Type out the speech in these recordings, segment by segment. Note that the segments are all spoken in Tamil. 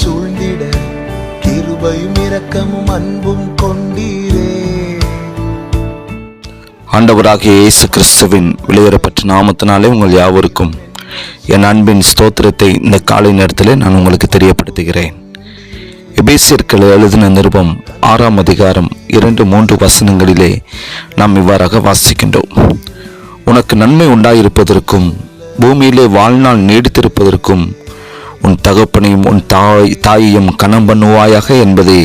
சூழ்ந்திட கிருபையும் இரக்கமும் அன்பும் கொண்டீரே. ஆண்டவராகிய இயேசு கிறிஸ்துவின் வெளியேறப்பட்ட நாமத்தினாலே உங்கள் யாவருக்கும் என் அன்பின் ஸ்தோத்திரத்தை இந்த காலை நேரத்தில் நான் உங்களுக்கு தெரியப்படுத்துகிறேன். எபேசியர்கள் எழுதின நிருபம் ஆறாம் அதிகாரம் இரண்டு மூன்று வசனங்களிலே நாம் இவ்வாறாக வாசிக்கின்றோம். உனக்கு நன்மை உண்டாயிருப்பதற்கும் பூமியிலே வாழ்நாள் நீடித்திருப்பதற்கும் உன் தகப்பனையும் உன் தாய் தாயையும் கணம் பண்ணுவாயாக என்பதே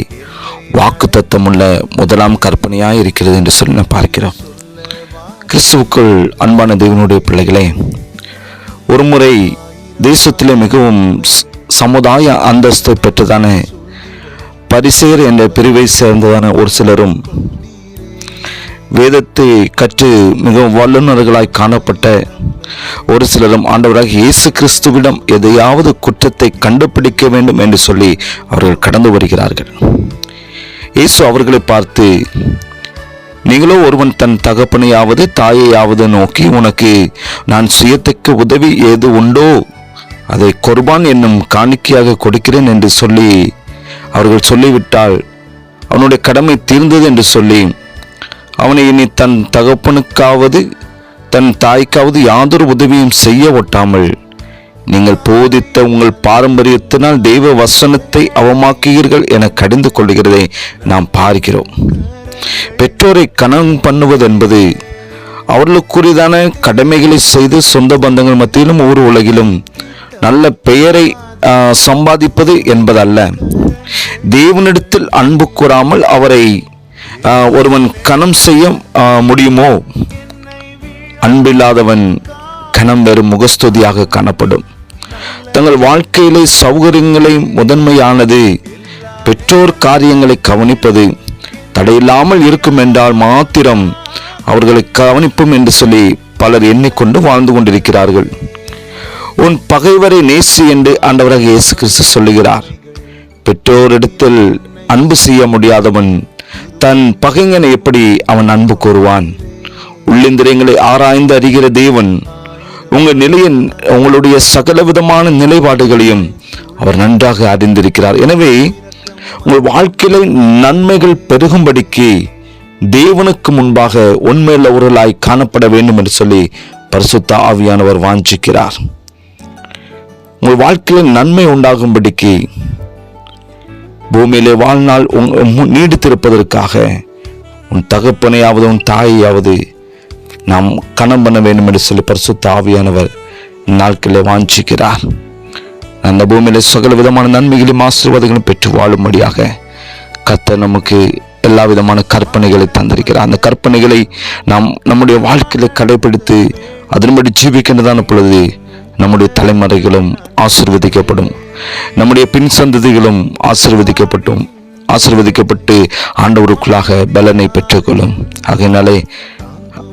வாக்கு தத்துவமுள்ள முதலாம் கற்பனையாக இருக்கிறது என்று சொல்லி நான் பார்க்கிறோம். கிறிஸ்துவுக்குள் அன்பான தேவனுடைய பிள்ளைகளே ஒருமுறை தேசத்திலே மிகவும் சமுதாய அந்தஸ்தை பெற்றதான பரிசேர் என்ற பிரிவை சேர்ந்ததான ஒரு சிலரும் வேதத்தை கற்று மிகவும் வல்லுநர்களாய் காணப்பட்ட ஒரு சிலரும் ஆண்டவராக இயேசு கிறிஸ்துவிடம் எதையாவது குற்றத்தை கண்டுபிடிக்க வேண்டும் என்று சொல்லி அவர்கள் கடந்து வருகிறார்கள். இயேசு அவர்களை பார்த்து நீங்களோ ஒருவன் தன் தகப்பனையாவது தாயையாவது நோக்கி உனக்கு நான் சுயத்துக்கு உதவி ஏது உண்டோ அதை கொர்பான் என்னும் காணிக்கையாக கொடுக்கிறேன் என்று சொல்லி அவர்கள் சொல்லிவிட்டால் அவனுடைய கடமை தீர்ந்தது என்று சொல்லி அவனை இனி தன் தகப்பனுக்காவது தன் தாய்க்காவது யாதொரு உதவியும் செய்ய ஒட்டாமல் நீங்கள் போதித்த உங்கள் பாரம்பரியத்தினால் தெய்வ வசனத்தை அவமாக்குகிறீர்கள் என கடிந்து கொள்கிறதை நாம் பார்க்கிறோம். பெற்றோரை கணம் பண்ணுவது என்பது அவர்களுக்குரியதான கடமைகளை செய்து சொந்த பந்தங்கள் மத்தியிலும் ஊர் உலகிலும் நல்ல பெயரை சம்பாதிப்பது என்பதல்ல. தேவனிடத்தில் அன்பு கூறாமல் அவரை ஒருவன் கணம் செய்ய முடியுமோ? அன்பில்லாதவன் கணம் வெறும் முகஸ்துதியாக காணப்படும். தங்கள் வாழ்க்கையிலே சௌகரியங்களை முதன்மையானது பெற்றோர் காரியங்களை கவனிப்பது தடையில்லாமல் இருக்கும் என்றால் மாத்திரம் அவர்களை கவனிப்போம் என்று சொல்லி பலர் எண்ணிக்கொண்டு வாழ்ந்து கொண்டிருக்கிறார்கள். உன் பகைவரை நேசி என்று ஆண்டவராக இயேசு கிறிஸ்து சொல்லுகிறார். பெற்றோரிடத்தில் அன்பு செய்ய முடியாதவன் தன் பகைஞனை எப்படி அவன் அன்பு கூறுவான்? உள்ளிந்திரியங்களை ஆராய்ந்து அறிகிற தேவன் உங்கள் நிலையின் உங்களுடைய சகலவிதமான நிலைப்பாடுகளையும் அவர் நன்றாக அறிந்திருக்கிறார். எனவே உங்கள் வாழ்க்கையில நன்மைகள் பெருகும்படிக்கு தேவனுக்கு முன்பாக உண்மையில் ஒருளாய் காணப்பட வேண்டும் என்று சொல்லி பரிசுத்த ஆவியானவர் வாஞ்சிக்கிறார். உங்கள் வாழ்க்கையில நன்மை உண்டாகும்படிக்கு பூமியிலே வாழ்நாள் உங்- மு- நீடித்திருப்பதற்காக உன் தகப்பனையாவது உன் தாயையாவது நாம் கணம் பண்ண வேண்டும் என்று சொல்லி பரிசுத்த ஆவியானவர் நாட்களே வாஞ்சிக்கிறார். அந்த பூமியில சகல விதமான நன்மைகளையும் ஆசீர்வாதங்களும் பெற்று வாழும்படியாக கத்த நமக்கு எல்லா விதமான கற்பனைகளை தந்திருக்கிறார். அந்த கற்பனைகளை நாம் நம்முடைய வாழ்க்கையில கடைபிடித்து அதன்படி ஜீவிக்கின்றதான பொழுது நம்முடைய தலைமுறைகளும் ஆசிர்வதிக்கப்படும். நம்முடைய பின் சந்ததிகளும் ஆசிர்வதிக்கப்பட்டும். ஆசிர்வதிக்கப்பட்டு ஆண்டவருக்குள்ளாக பலனை பெற்றுக்கொள்ளும். ஆகையினாலே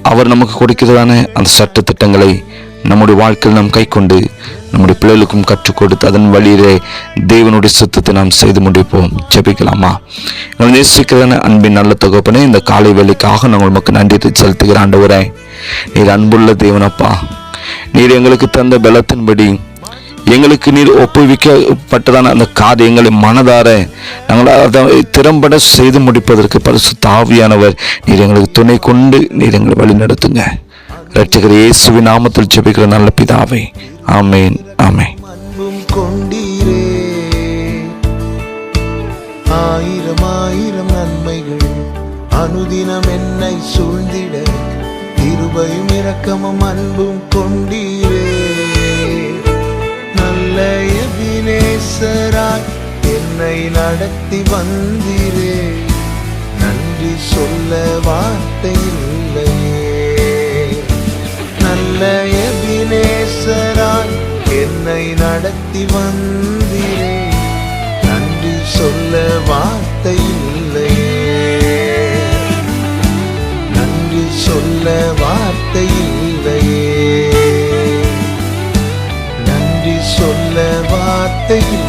அவர் நமக்கு கொடுக்கிறதான அந்த சட்ட திட்டங்களை நம்முடைய வாழ்க்கையில் நாம் கைக்கொண்டு நம்முடைய பிள்ளைகளுக்கும் கற்றுக் கொடுத்து அதன் வழியிலே தேவனுடைய சுத்தத்தை நாம் செய்து முடிப்போம். ஜெபிக்கலாமா? எங்களை நேசிக்கிறதான அன்பின் நல்ல தொகுப்பனே இந்த காலை வேலைக்காக நாங்கள் உமக்கு நன்றி செலுத்துகிற ஆண்டவரே. நீர் அன்புள்ள தேவனப்பா. நீர் எங்களுக்கு தந்த பலத்தின்படி எங்களுக்கு நீர் ஒப்புவிக்கப்பட்டதான அந்த காரியங்களை மனதார நாங்கள் அதை திறம்பட செய்து முடிப்பதற்கு பரிசு தாவியானவர். நீர் எங்களுக்கு துணை கொண்டு நீர் எங்களை வழி நடத்துங்க. ரட்சகர் இயேசுவின் நாமத்தில் ஜெபிக்கிற நல்ல பிதாவை. ஆமேன் ஆமேன். அன்பும் கொண்டீரே. ஆயிரம் ஆயிரம் நன்மைகள் அனுதினம் என்னை சூழ்ந்திட. கிருபையும் இரக்கமும் அன்பும் கொண்டீரே. என்னை நடத்தி வந்தீரே. நன்றி சொல்ல வார்த்தை இல்லையே. நல்ல எபினேசராய் என்னை நடத்தி வந்தீரே. நன்றி சொல்ல வார்த்தை இல்லையே. நன்றி சொல்ல வார்த்தை இல்லையே. நன்றி சொல்ல வார்த்தை